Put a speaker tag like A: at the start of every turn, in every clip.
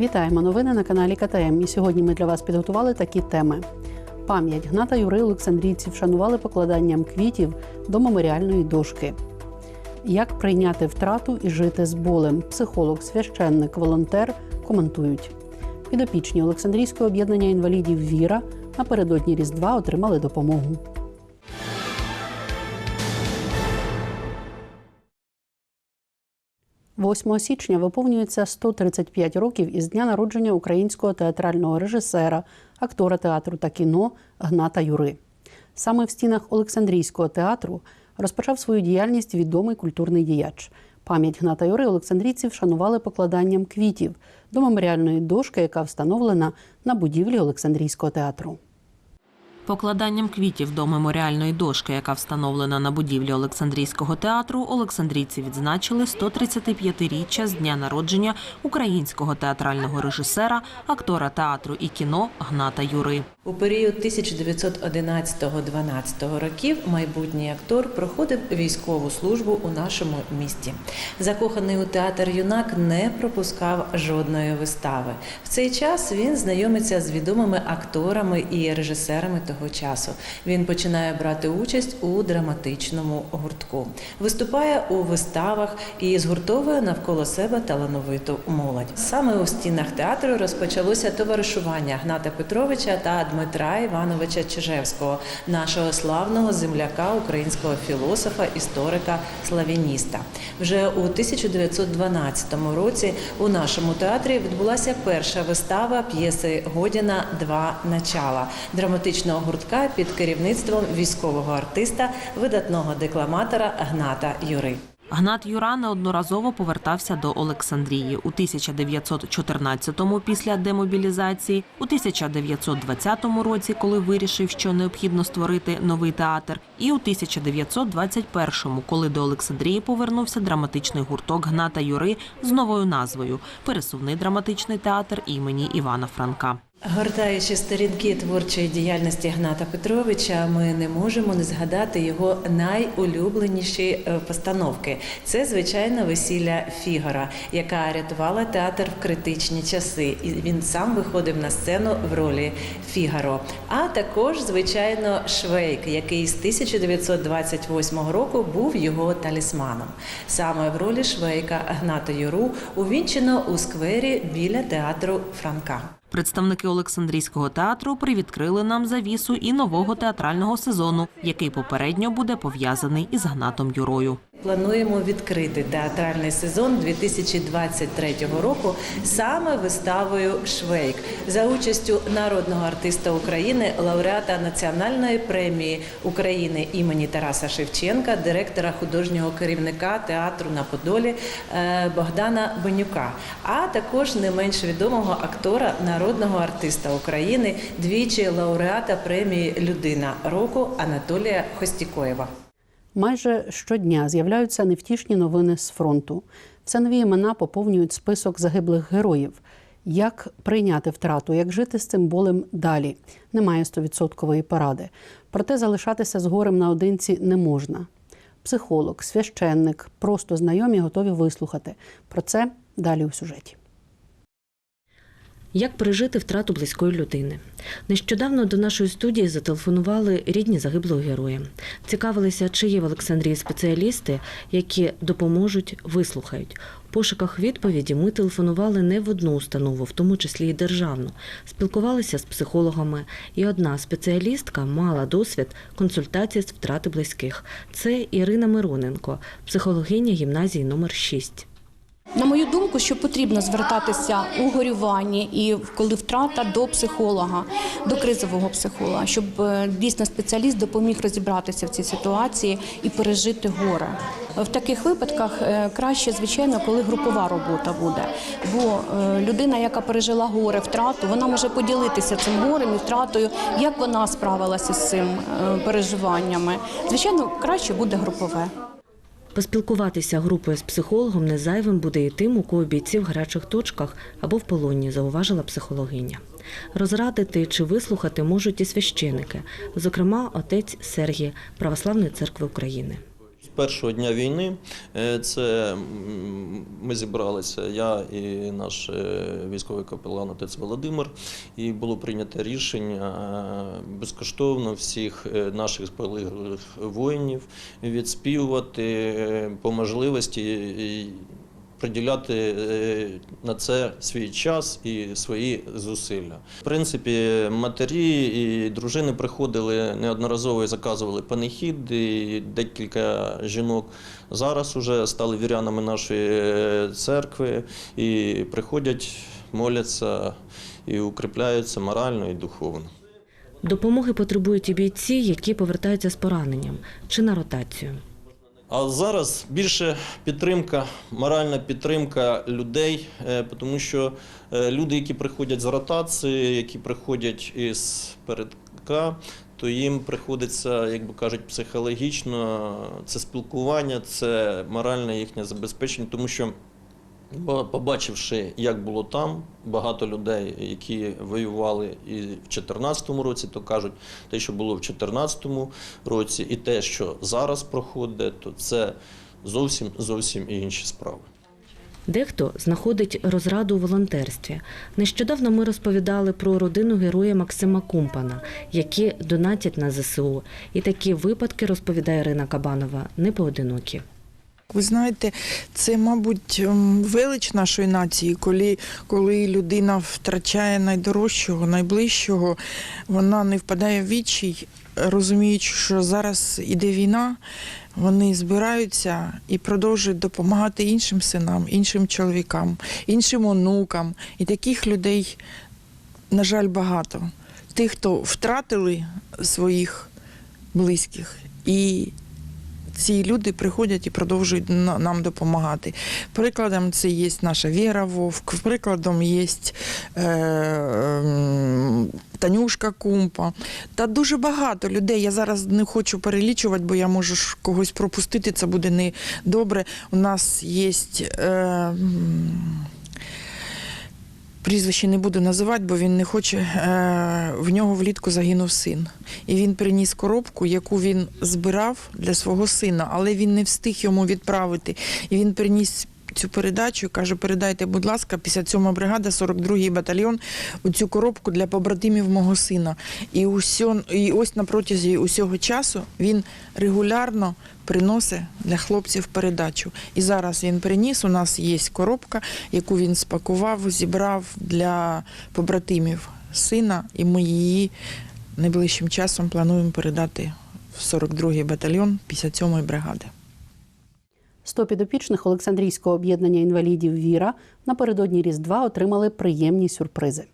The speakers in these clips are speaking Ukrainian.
A: Вітаємо новини на каналі КТМ. І сьогодні ми для вас підготували такі теми. Пам'ять Гната Юри Олександрійці вшанували покладанням квітів до меморіальної дошки. Як прийняти втрату і жити з болем? Психолог, священник, волонтер коментують. Підопічні Олександрійського об'єднання інвалідів Віра напередодні Різдва отримали допомогу. – 8 січня виповнюється 135 років із дня народження українського театрального режисера, актора театру та кіно Гната Юри. Саме в стінах Олександрійського театру розпочав свою діяльність відомий культурний діяч. Пам'ять Гната Юри олександрійці вшанували покладанням квітів до меморіальної дошки, яка встановлена на будівлі Олександрійського театру.
B: Покладанням квітів до меморіальної дошки, яка встановлена на будівлі Олександрійського театру, олександрійці відзначили 135-річчя з дня народження українського театрального режисера, актора театру і кіно Гната Юри.
C: У період 1911-12 років майбутній актор проходив військову службу у нашому місті. Закоханий у театр юнак не пропускав жодної вистави. В цей час він знайомиться з відомими акторами і режисерами того часу. Він починає брати участь у драматичному гуртку, виступає у виставах і згуртовує навколо себе талановиту молодь. Саме у стінах театру розпочалося товаришування Гната Петровича та Дмитра Івановича Чижевського, нашого славного земляка, українського філософа, історика, славяніста. Вже у 1912 році у нашому театрі відбулася перша вистава п'єси Годіна Два начала драматичного гуртка під керівництвом військового артиста, видатного декламатора Гната Юри.
B: Гнат Юра неодноразово повертався до Олександрії у 1914-му після демобілізації, у 1920 році, коли вирішив, що необхідно створити новий театр, і у 1921-му, коли до Олександрії повернувся драматичний гурток Гната Юри з новою назвою Пересувний драматичний театр імені Івана Франка.
C: Гортаючи сторінки творчої діяльності Гната Петровича, ми не можемо не згадати його найулюбленіші е, постановки. Це звичайно весілля Фігора, яка рятувала театр в критичні часи. І він сам виходив на сцену в ролі Фігаро. А також, звичайно, Швейк, який з 1928 року був його талісманом. Саме в ролі Швейка Гната Юру увінчено у сквері біля театру Франка.
B: Представники Олександрійського театру привідкрили нам завісу і нового театрального сезону, який попередньо буде пов'язаний із Гнатом Юрою.
C: Плануємо відкрити театральний сезон 2023 року саме виставою Швейк за участю народного артиста України, лауреата національної премії України імені Тараса Шевченка, директора художнього керівника театру на Подолі е, Богдана Бенюка, а також не менш відомого актора, народного артиста України, двічі лауреата премії Людина року Анатолія Хостікоєва.
A: Майже щодня з'являються невтішні новини з фронту. Це нові імена поповнюють список загиблих героїв. Як прийняти втрату, як жити з цим болем далі? Немає стовідсоткової поради. Проте залишатися з горем наодинці не можна. Психолог, священник, просто знайомі готові вислухати. Про це далі у сюжеті.
D: Як пережити втрату близької людини? Нещодавно до нашої студії зателефонували рідні загиблого героя. Цікавилися, чи є в Олександрії спеціалісти, які допоможуть, вислухають. В пошуках відповіді ми телефонували не в одну установу, в тому числі і державну. Спілкувалися з психологами, і одна спеціалістка мала досвід консультації з втрати близьких. Це Ірина Мироненко, психологиня гімназії номер 6.
E: На мою думку, що потрібно звертатися у горюванні і коли втрата до психолога, до кризового психолога, щоб е, дійсно спеціаліст допоміг розібратися в цій ситуації і пережити горе. В таких випадках е, краще, звичайно, коли групова робота буде. Бо е, людина, яка пережила горе, втрату, вона може поділитися цим горем і втратою, як вона справилася з цим переживаннями. Звичайно, краще буде групове.
D: Поспілкуватися групою з психологом не зайвим буде і тим, у кого бійці в гарячих точках або в полоні, зауважила психологиня. Розрадити чи вислухати можуть і священики, зокрема, отець Сергій Православної церкви України.
F: Першого дня війни е, це ми зібралися, я і наш е, військовий капелан отець Володимир, і було прийнято рішення е, безкоштовно всіх наших полеглих воїнів відспівувати по можливості. Приділяти е, на це свій час і свої зусилля. В принципі, матері і дружини приходили неодноразово і заказували панихіди. І декілька жінок зараз уже стали вірянами нашої е, церкви і приходять, моляться і укріпляються морально і духовно.
D: Допомоги потребують і бійці, які повертаються з пораненням чи на ротацію.
F: А зараз більше підтримка, моральна підтримка людей, е, тому що е, люди, які приходять з ротації, які приходять із передка, то їм приходиться, як би кажуть, психологічно це спілкування, це моральне їхнє забезпечення, тому що. Бо побачивши, як було там, багато людей, які воювали і в 2014 році, то кажуть, те, що було в 2014 році, і те, що зараз проходить, то це зовсім зовсім інші справи.
D: Дехто знаходить розраду у волонтерстві. Нещодавно ми розповідали про родину героя Максима Кумпана, які донатять на ЗСУ. І такі випадки, розповідає Ірина Кабанова, не поодинокі.
G: Ви знаєте, це, мабуть, ем, велич нашої нації, коли, коли людина втрачає найдорожчого, найближчого, вона не впадає в відчай, розуміючи, що зараз іде війна, вони збираються і продовжують допомагати іншим синам, іншим чоловікам, іншим онукам. І таких людей, на жаль, багато. Тих, хто втратили своїх близьких. І ці люди приходять і продовжують нам допомагати. Прикладом це є наша Віра Вовк, прикладом є е, Танюшка Кумпа. Та дуже багато людей. Я зараз не хочу перелічувати, бо я можу когось пропустити, це буде не добре. У нас є. Е, Прізвище не буду називати, бо він не хоче. Е, В нього влітку загинув син. І він приніс коробку, яку він збирав для свого сина, але він не встиг йому відправити. І він приніс цю передачу каже: передайте, будь ласка, 57 бригада, 42-й батальйон, у цю коробку для побратимів мого сина. І, усьо, і ось на протязі усього часу він регулярно приносить для хлопців передачу. І зараз він приніс. У нас є коробка, яку він спакував, зібрав для побратимів сина, і ми її найближчим часом плануємо передати в 42-й батальйон 57-ї бригади.
A: 100 підопічних Олександрійського об'єднання інвалідів Віра напередодні Різдва отримали приємні сюрпризи.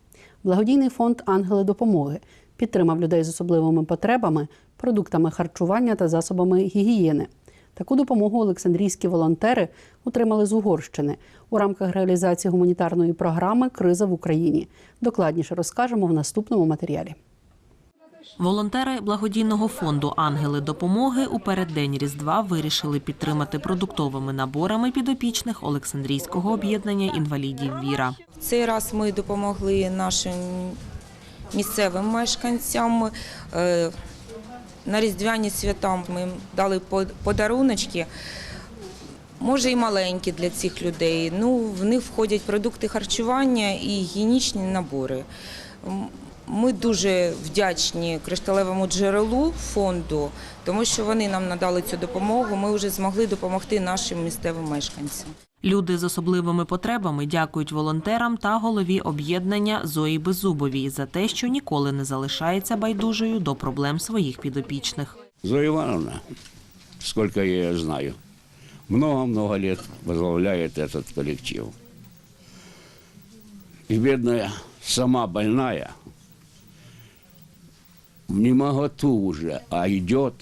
A: Благодійний фонд Ангели допомоги підтримав людей з особливими потребами, продуктами харчування та засобами гігієни. Таку допомогу Олександрійські волонтери отримали з Угорщини у рамках реалізації гуманітарної програми Криза в Україні. Докладніше розкажемо в наступному матеріалі.
B: Волонтери благодійного фонду Ангели допомоги у переддень Різдва вирішили підтримати продуктовими наборами підопічних Олександрійського об'єднання інвалідів Віра.
H: Цей раз ми допомогли нашим місцевим мешканцям. Е, На різдвяні свята ми дали по- подаруночки. Може і маленькі для цих людей. Ну, в них входять продукти харчування і гігієнічні набори. Ми дуже вдячні кришталевому джерелу фонду, тому що вони нам надали цю допомогу. Ми вже змогли допомогти нашим місцевим мешканцям.
B: Люди з особливими потребами дякують волонтерам та голові об'єднання Зої Беззубовій за те, що ніколи не залишається байдужою до проблем своїх підопічних.
I: Зоя Ивановна, сколько я ее знаю, много-много лет возглавляет этот коллектив. И бедная, сама больная, не моготу уже, а идет,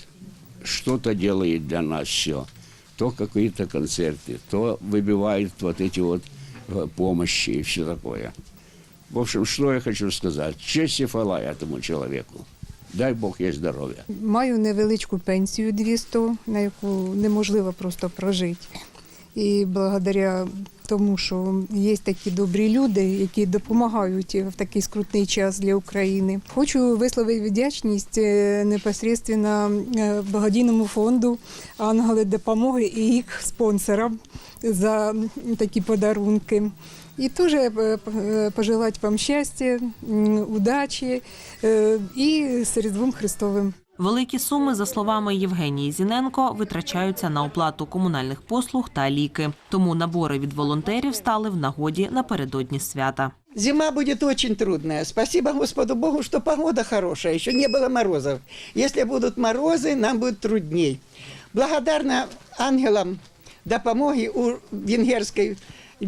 I: что-то делает для нас все. То какие-то концерты, то выбивает вот эти вот э, помощи и все такое. В общем, что я хочу сказать. Честь и хвала этому человеку. Дай Бог ей здоровья.
J: Маю невеличку пенсію 200, на яку неможливо просто прожити. І благодаря тому що є такі добрі люди, які допомагають в такий скрутний час для України. Хочу висловити вдячність е, непосредственно е, благодійному фонду Ангели допомоги і їх спонсорам за такі подарунки. І теж е, пожелати вам щастя, удачі і з Різдвом Христовим.
B: Великі суми, за словами Євгенії Зіненко, витрачаються на оплату комунальних послуг та ліки. Тому набори від волонтерів стали в нагоді напередодні свята.
K: Зима будет очень трудная. Спасибо Господу Богу, что погода хорошая, еще не было морозов. Если будут морозы, нам будет трудней. Благодарна ангелам допомоги у венгерской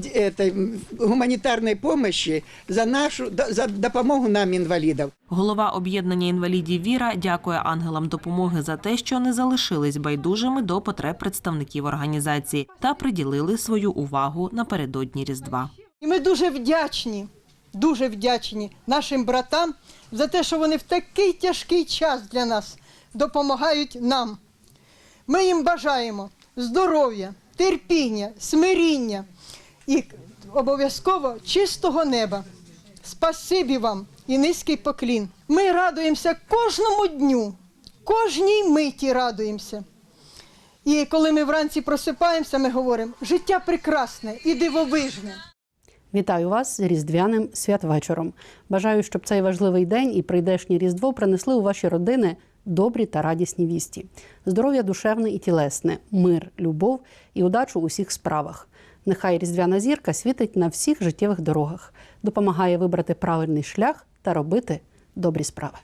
K: этой, м, гуманитарной помощи за нашу за допомогу нам, інвалідам.
B: Голова об'єднання інвалідів Віра дякує ангелам допомоги за те, що не залишились байдужими до потреб представників організації та приділили свою увагу напередодні Різдва.
L: І ми дуже вдячні, дуже вдячні нашим братам за те, що вони в такий тяжкий час для нас допомагають нам. Ми їм бажаємо здоров'я, терпіння, смиріння і обов'язково чистого неба. Спасибі вам і низький поклін. Ми радуємося кожному дню, кожній миті радуємося. І коли ми вранці просипаємося, ми говоримо, життя прекрасне і дивовижне.
A: Вітаю вас з різдвяним святвечором. Бажаю, щоб цей важливий день і прийдешнє різдво принесли у ваші родини добрі та радісні вісті, здоров'я душевне і тілесне, мир, любов і удачу у усіх справах. Нехай різдвяна зірка світить на всіх життєвих дорогах, допомагає вибрати правильний шлях та робити добрі справи.